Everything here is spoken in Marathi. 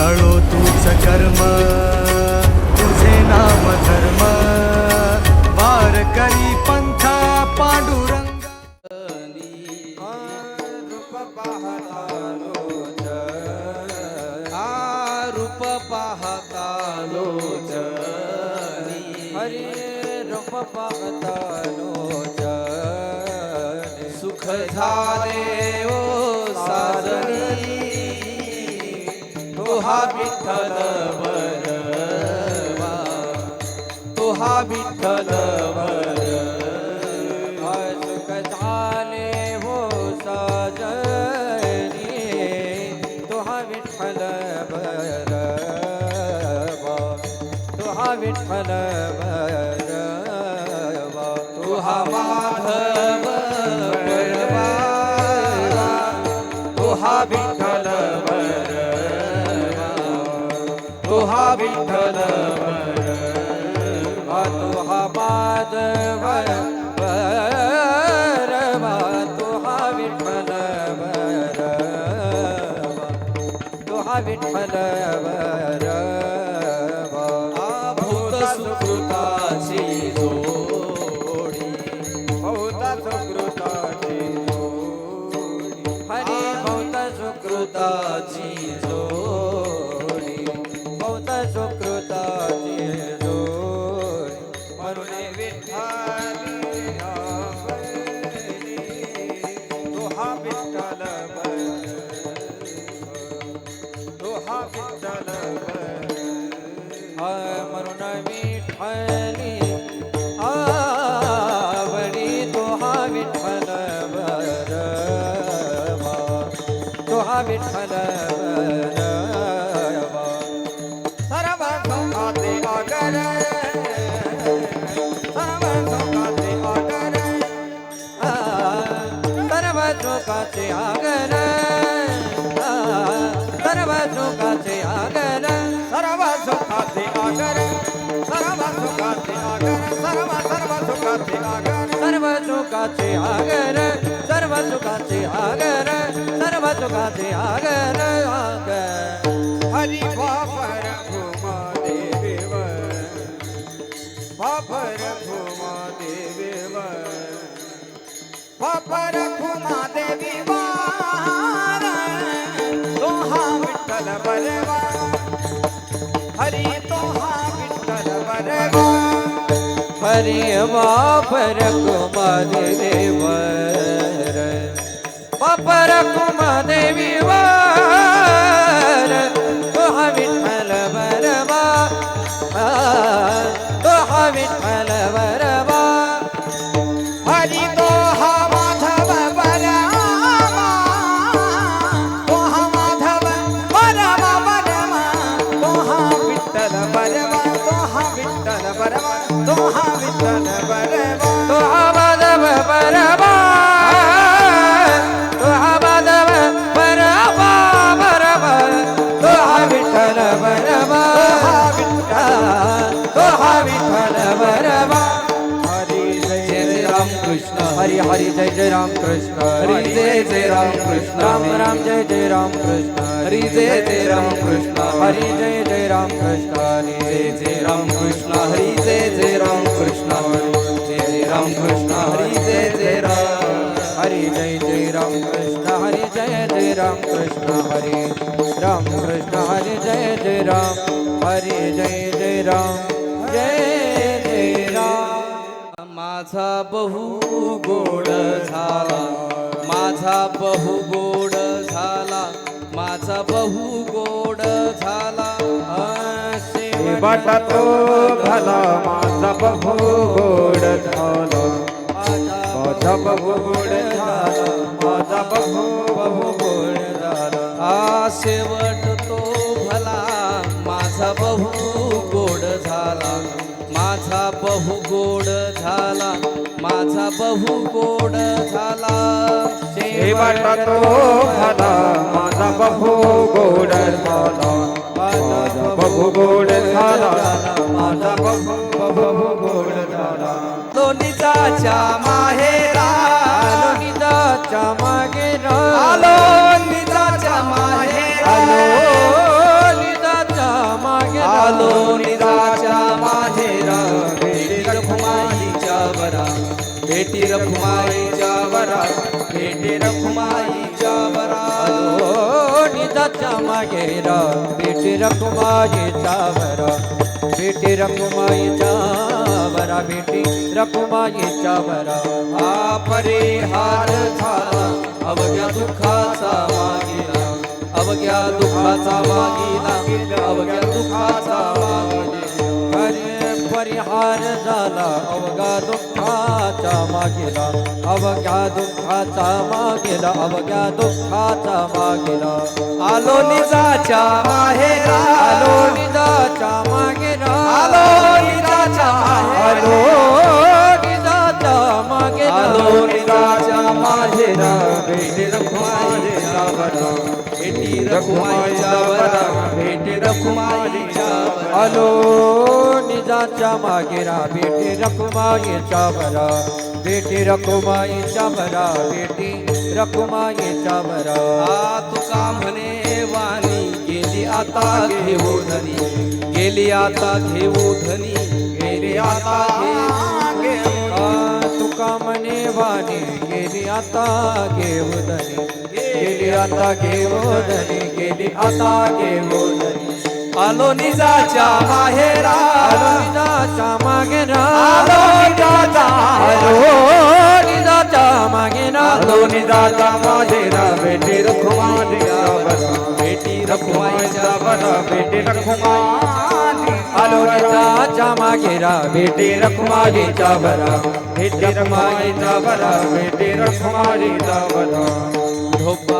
तळो तूच कर्म तुझे नाम धर्म वार करी पंथा पांडुरंग। रूप पाहता लोचनी रूप पाहता लोचनी। हरे रूप पाहता लोचनी। सुख झाले तुहा विठ्ठल बरवा. तुहा विठ्ठल बरवा. सुख झाले हो साजनी तुहा विठ्ठल बरवा. तुहा विठ्ठल बरवा. तुहा माधव बरवा. तुहा विठ्ठल विठ्ठल बरवा तो हा माधव बरवा तो हा विठ्ठल बरवा तो विठ्ठल बरवा भूत सुकृताची जोडी. भूत सुकृताची जोडी. हरी भूत सुकृताची जोडी. विठ्ठल सर्व सुखाते आगर सर्व सुखाते आगर सर्व सुखाचे आगर सर्व सुखाचे आगर सर्व सुखाचे आगर सर्व सुखाचे आगर सर्व सर्व सुखाचे आगर सर्व सुखाचे आगर सर्व सुखाचे आगर सर्व आगर आगर हरी बापर घुमा देवीवर बापर घुमा देवीवर बापर घुमा देवीवर तो हा विठ्ठल बरवा. हरी तो हा विठ्ठल बरवा. हरी बापर घुमा देवीवर बापर घुमा देवीवर हरी हरी जय जय राम कृष्ण हरी जय जय राम कृष्ण राम राम जय जय राम कृष्ण हरी जय जय राम कृष्ण हरी जय जय राम कृष्ण हरी जय जय राम कृष्ण हरी जय जय राम कृष्ण हरी जय जय राम कृष्ण हरी जय जय राम हरी जय जय राम कृष्ण हरी जय जय राम कृष्ण हरी राम कृष्ण हरी जय जय राम हरी जय जय राम जय जय राम माझा बहु गोड झाला. माझा बहु गोड झाला. माझा बहु गोड झाला. शेवटा तो झाला. माझा बहु गोड झाला. माझा बहु गोड झाला. माझा बहु बहु गोड झाला. आ शेवट तो भला. माझा बहु गोड झाला. माझा बहु गोड झाला माझा बहु गोड झाला. शेवटा तो झाला माझा बहु गोड झाला माझा बहु गोड झाला माझा बहु बहु गोड झाला. लोणीचा माहेरा भेटी रखुमाईच्या वरा भेटी रखुमाईच्या वरा निदाच्या मागे रा भेटी रखुमाईचा वरा भेटी रखुमाईचा वरा बेटी रखुमाईचा वरा. हा परिहार झाला अवघ्या दुःखाचा मागिला. अवघ्या दुःखाचा मागिला अवघ्या दुःखाचा मागिला. परिहार झाला अवघा दुःखाचा मागेला. अवघ्या दुःखाचा मागेला अवघ्या दुःखाचा मागेला. आलो निजाच्या माहेरा आलो निजाच्या मागेला. आलो निजाच्या आलो निजाच्या मागेला. आलो निजाच्या माहेरा भेटी रखुमाईच्या वरा भेटी रखुमाईच्या वरा भेटी रखुमाईच्या वरा आलो निजाच्या मागेरा बेटी रखुमाईच्या बरा बेटी रखुमाईच्या बरा बेटी रखुमाईच्या बरा तुका म्हणे वाणी गेली आता घेऊ धनी गेली आता घेऊ धनी गेली आता तुका म्हणे वाणी गेली आता घेऊ धनी गेली आता घेऊ धनी गेली आता घेऊ आलो निजाच्या माहेरा. आलो निजाच्या मागेरा आलो निजाच्या आलो निजाच्या मागेरा आलो निजाच्या माहेरा बेटी रखुमाईच्या बरा बेटी रखुमाईच्या बरा बेटी रखुमाई आलो निजाच्या मागेरा बेटी रखुमाईच्या बरा बेटी रखुमाईच्या बरा बेटी रखुमाईच्या बरा